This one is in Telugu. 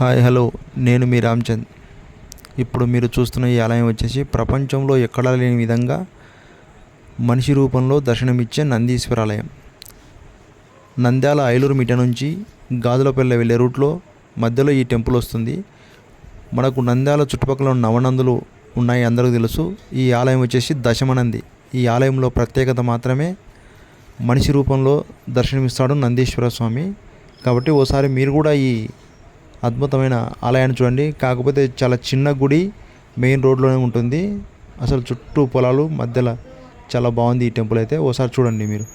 Hi hello. నేను మీ రామ్చంద్. ఇప్పుడు మీరు చూస్తున్న ఈ ఆలయం వచ్చేసి ప్రపంచంలో ఎక్కడా లేని విధంగా మనిషి రూపంలో దర్శనమిచ్చే నందీశ్వర ఆలయం నంద్యాల ఐలూరు మిట నుంచి గాజులపల్లె వెళ్ళే రూట్లో మధ్యలో ఈ టెంపుల్ వస్తుంది. మనకు నంద్యాల చుట్టుపక్కల ఉన్న నవనందులు ఉన్నాయి అందరికీ తెలుసు. ఈ ఆలయం వచ్చేసి దశమనంది. ఈ ఆలయంలో ప్రత్యేకత మాత్రమే మనిషి రూపంలో దర్శనమిస్తాడు నందీశ్వర స్వామి. కాబట్టి ఓసారి మీరు కూడా ఈ అద్భుతమైన ఆలయాన్ని చూడండి. కాకపోతే చాలా చిన్న గుడి మెయిన్ రోడ్లోనే ఉంటుంది. అసలు చుట్టూ పొలాలు మధ్యలో చాలా బాగుంది ఈ టెంపుల్ అయితే. ఓసారి చూడండి మీరు.